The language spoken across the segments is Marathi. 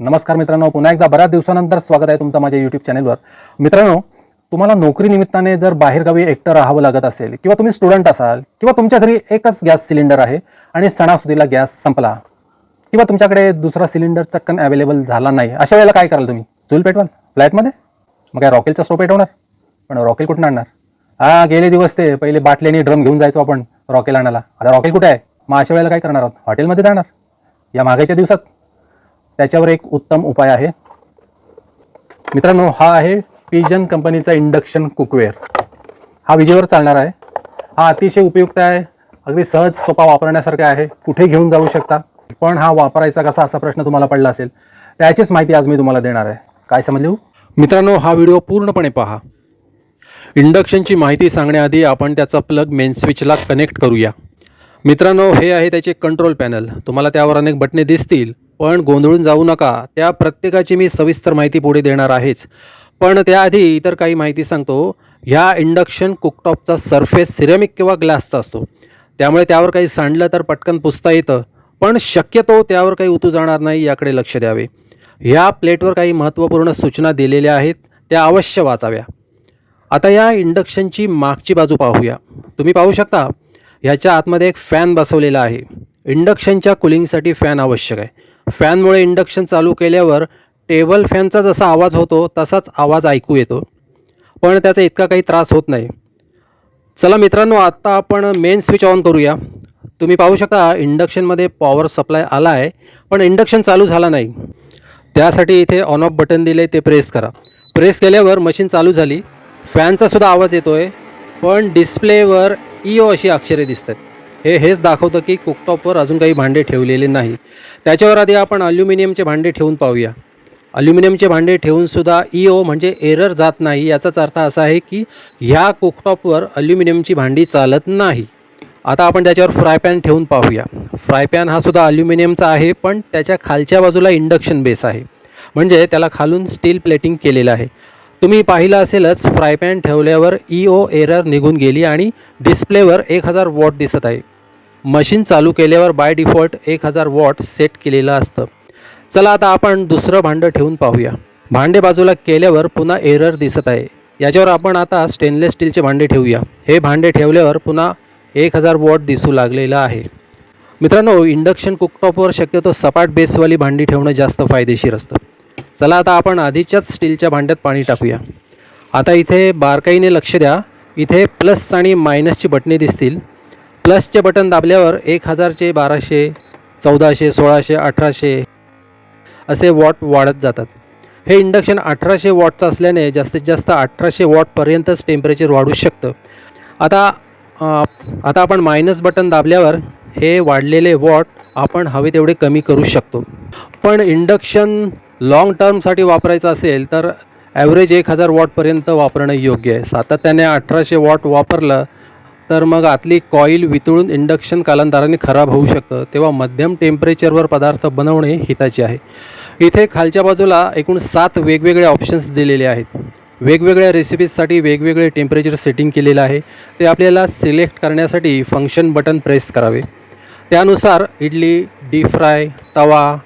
नमस्कार मित्रांनो पुन्हा एकदा बऱ्याच दिवसानंतर स्वागत आहे तुमचं माझ्या यूट्यूब चॅनलवर मित्रांनो तुम्हाला नोकरी निमित्ताने जर बाहेरगावी एकटं राहावं लागत असेल किंवा तुम्ही स्टुडंट असाल किंवा तुमच्या घरी एकच गॅस सिलेंडर आहे आणि सणासुदीला गॅस संपला किंवा तुमच्याकडे दुसरा सिलेंडर चक्कन अवेलेबल झाला नाही अशा वेळेला काय कराल तुम्ही? चूल पेटवाल? फ्लॅटमध्ये मग काय रॉकेलचा स्टोव पेटवणार? पण रॉकेल कुठून आणणार? हा गेले दिवस ते पहिले बाटली आणि ड्रम घेऊन जायचो आपण रॉकेल आणायला. आता रॉकेल कुठे आहे? मग अशा वेळेला काय करणार आहोत? हॉटेलमध्ये जाणार. या मागायच्या दिवसात त्याच्यावर एक उत्तम उपाय आहे. मित्रांनो हा आहे पिजन कंपनीचा इंडक्शन कुकवेअर हा विजेवर चालणार आहे. हा अतिशय उपयुक्त आहे. अगदी सहज सोपा वापरण्यासारखा आहे. कुठे घेऊन जाऊ शकता? पण हा वापरायचा कसा असा प्रश्न तुम्हाला पडला असेल त्याचीच माहिती आज मी तुम्हाला देणार आहे. काय समजले हो? मित्रांनो हा व्हिडिओ पूर्णपणे पहा. इंडक्शनची माहिती सांगण्याआधी आपण त्याचा प्लग मेन स्विचला कनेक्ट करूया. मित्रांनो हे आहे त्याचे कंट्रोल पॅनल तुम्हाला त्यावर अनेक बटणे दिसतील. पण गोंधळून जाऊ नका. त्या प्रत्येकाची मी सविस्तर माहिती पुढे देणार आहेच. पण त्याआधी इतर काही माहिती सांगतो. ह्या इंडक्शन कुकटॉपचा सरफेस सिरेमिक किंवा ग्लासचा असतो. त्यामुळे त्यावर काही सांडलं तर पटकन पुसता येतं. पण शक्यतो त्यावर काही उतू जाणार नाही याकडे लक्ष द्यावे. ह्या प्लेटवर काही महत्त्वपूर्ण सूचना दिलेल्या आहेत. त्या अवश्य वाचाव्या. आता या इंडक्शनची मागची बाजू पाहूया. तुम्ही पाहू शकता. ह्याच्या आतमध्ये एक फॅन बसवलेला आहे. इंडक्शनच्या कुलिंगसाठी फॅन आवश्यक आहे. फॅनमुळे इंडक्शन चालू केल्यावर टेबल फॅनचा जसा आवाज होतो तसाच आवाज ऐकू येतो. पण त्याचा इतका काही त्रास होत नाही. चला मित्रांनो आत्ता आपण मेन स्विच ऑन करूया. तुम्ही पाहू शकता इंडक्शनमध्ये पॉवर सप्लाय आला आहे पण इंडक्शन चालू झाला नाही. त्यासाठी इथे ऑन ऑफ बटन दिले ते प्रेस करा. प्रेस केल्यावर मशीन चालू झाली. फॅनचा सुद्धा आवाज येतो आहे पण डिस्प्लेवर ई अशी अक्षरे दिसतात. हे हेच दाखवतं की कुकटॉपवर अजून काही भांडे ठेवलेले नाही. त्याच्यावर आधी आपण अल्युमिनियमचे भांडे ठेवून पाहूया. अल्युमिनियमचे भांडे ठेवूनसुद्धा ई ओ म्हणजे एरर जात नाही याचाच अर्थ असा आहे की ह्या कुकटॉपवर अल्युमिनियमची भांडी चालत नाही. आता आपण त्याच्यावर फ्राय पॅन ठेवून पाहूया. फ्राय पॅन हा सुद्धा अल्युमिनियमचा आहे पण त्याच्या खालच्या बाजूला इंडक्शन बेस आहे. म्हणजे त्याला खालून स्टील प्लेटिंग केलेलं आहे. तुम्ही पाहिलं असेलच फ्राय पॅन ठेवल्यावर ई ओ एरर निघून गेली आणि डिस्प्लेवर एक हजार वॉट दिसत आहे. मशीन चालू केल्यावर बाय डिफॉल्ट एक हजार वॉट सेट केलेलं असतं. चला आता आपण दुसरं भांडं ठेवून पाहूया. भांडे बाजूला केल्यावर पुन्हा एरर दिसत आहे. याच्यावर आपण आता स्टेनलेस स्टीलचे भांडे ठेवूया. हे भांडे ठेवल्यावर पुन्हा एक हजार वॉट दिसू लागलेलं आहे. मित्रांनो इंडक्शन कुकटॉपवर शक्यतो सपाट बेसवाली भांडी ठेवणं जास्त फायदेशीर असतं. चला आता आपण आधीच्याच स्टीलच्या भांड्यात पाणी टाकूया. आता इथे बारकाईने लक्ष द्या. इथे प्लस आणि मायनसची बटणे दिसतील. प्लसचे बटन दाबल्यावर एक हजारचे बाराशे चौदाशे सोळाशे अठराशे असे वॉट वाढत जातात. हे इंडक्शन अठराशे वॉटचं असल्याने जास्तीत जास्त अठराशे वॉटपर्यंतच टेम्परेचर वाढू शकतं. आता आता आपण मायनस बटन दाबल्यावर हे वाढलेले वॉट आपण हवे तेवढे कमी करू शकतो. पण इंडक्शन लाँग टर्मसाठी वापरायचं असेल तर ॲव्हरेज एक हजार वॉटपर्यंत वापरणं योग्य आहे. सातत्याने अठराशे वॉट वापरलं तर मग आतली कॉईल वितळून इंडक्शन कालांतराने खराब होऊ शकतं तेव्हा मध्यम टेम्परेचरवर पदार्थ बनवणे हिताचे आहे. इथे खालच्या बाजूला एकूण सात वेगवेगळे ऑप्शन्स दिलेले आहेत. वेगवेगळ्या रेसिपीजसाठी वेगवेगळे टेम्परेचर सेटिंग केलेलं आहे. ते आपल्याला सिलेक्ट करण्यासाठी फंक्शन बटन प्रेस करावे. त्यानुसार इडली डीप फ्राय तवा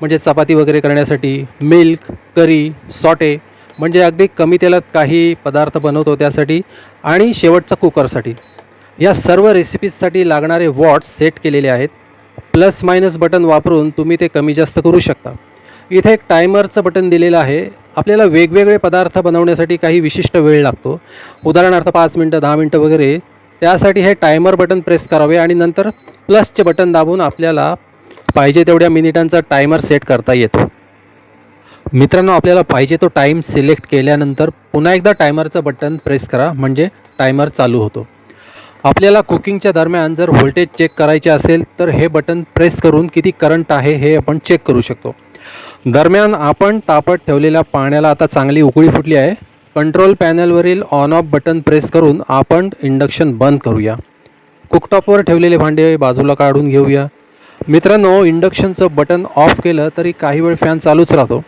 म्हणजे चपाती वगैरे करण्यासाठी मिल्क करी सॉटे म्हणजे अगदी कमी तेलात काही पदार्थ बनवतो त्यासाठी आणि शेवटचा कुकरसाठी या सर्व रेसिपीजसाठी लागणारे वॉट्स सेट केलेले आहेत. प्लस मायनस बटन वापरून तुम्ही ते कमी जास्त करू शकता. इथे एक टायमरचं बटन दिलेलं आहे. आपल्याला वेगवेगळे पदार्थ बनवण्यासाठी काही विशिष्ट वेळ लागतो. उदाहरणार्थ पाच मिनटं दहा मिनटं वगैरे. त्यासाठी हे टायमर बटन प्रेस करावे आणि नंतर प्लसचे बटन दाबून आपल्याला पाहिजे तेवढ्या मिनिटांचा टायमर सेट करता येतो. मित्रांनो आपल्याला पाहिजे तो टाईम सिलेक्ट केल्यानंतर पुन्हा एकदा टायमरचं बटन प्रेस करा. म्हणजे टायमर चालू होतो. आपल्याला कुकिंगच्या दरम्यान जर व्होल्टेज चेक करायचे असेल तर हे बटन प्रेस करून किती करंट आहे हे आपण चेक करू शकतो. दरम्यान आपण तापत ठेवलेल्या पाण्याला आता चांगली उकळी फुटली आहे. कंट्रोल पॅनलवरील ऑन ऑफ बटन प्रेस करून आपण इंडक्शन बंद करूया. कुकटॉपवर ठेवलेले भांडे बाजूला काढून घेऊया. मित्रांनो इंडक्शनचं बटन ऑफ केलं तरी काही वेळ फॅन चालूच राहतो.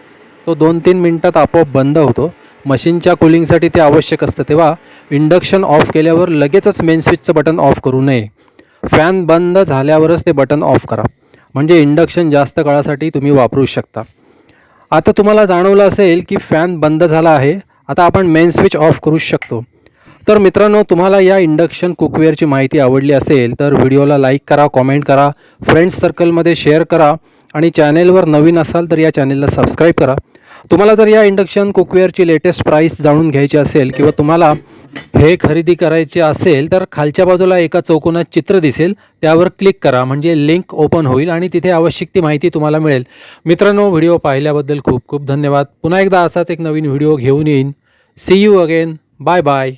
तो दोन तीन मिनटात आपोआप बंद होतो. मशीनच्या कुलिंगसाठी ते आवश्यक असतं तेव्हा इंडक्शन ऑफ केल्यावर लगेचच मेन स्विचचं बटन ऑफ करू नये. फॅन बंद झाल्यावरच ते बटन ऑफ करा. म्हणजे इंडक्शन जास्त काळासाठी तुम्ही वापरू शकता. आता तुम्हाला जाणवलं असेल की फॅन बंद झाला आहे आता आपण मेन स्विच ऑफ करू शकतो. तर मित्रांनो तुम्हाला या इंडक्शन कुकवेअरची माहिती आवडली असेल तर व्हिडिओला लाईक करा कॉमेंट करा फ्रेंड्स सर्कलमध्ये शेअर करा आणि चॅनेलवर नवीन असाल तर या चॅनेलला सबस्क्राईब करा. तुम्हाला जर या इंडक्शन कुकवेअरची लेटेस्ट प्राईस जाणून घ्यायची असेल किंवा तुम्हाला हे खरेदी करायचे असेल तर खालच्या बाजूला एका चौकोनात चित्र दिसेल. त्यावर क्लिक करा म्हणजे लिंक ओपन होईल आणि तिथे आवश्यक ती माहिती तुम्हाला मिळेल. मित्रांनो व्हिडिओ पाहिल्याबद्दल खूप खूप धन्यवाद. पुन्हा एकदा असाच एक नवीन व्हिडिओ घेऊन येईन. See you again bye bye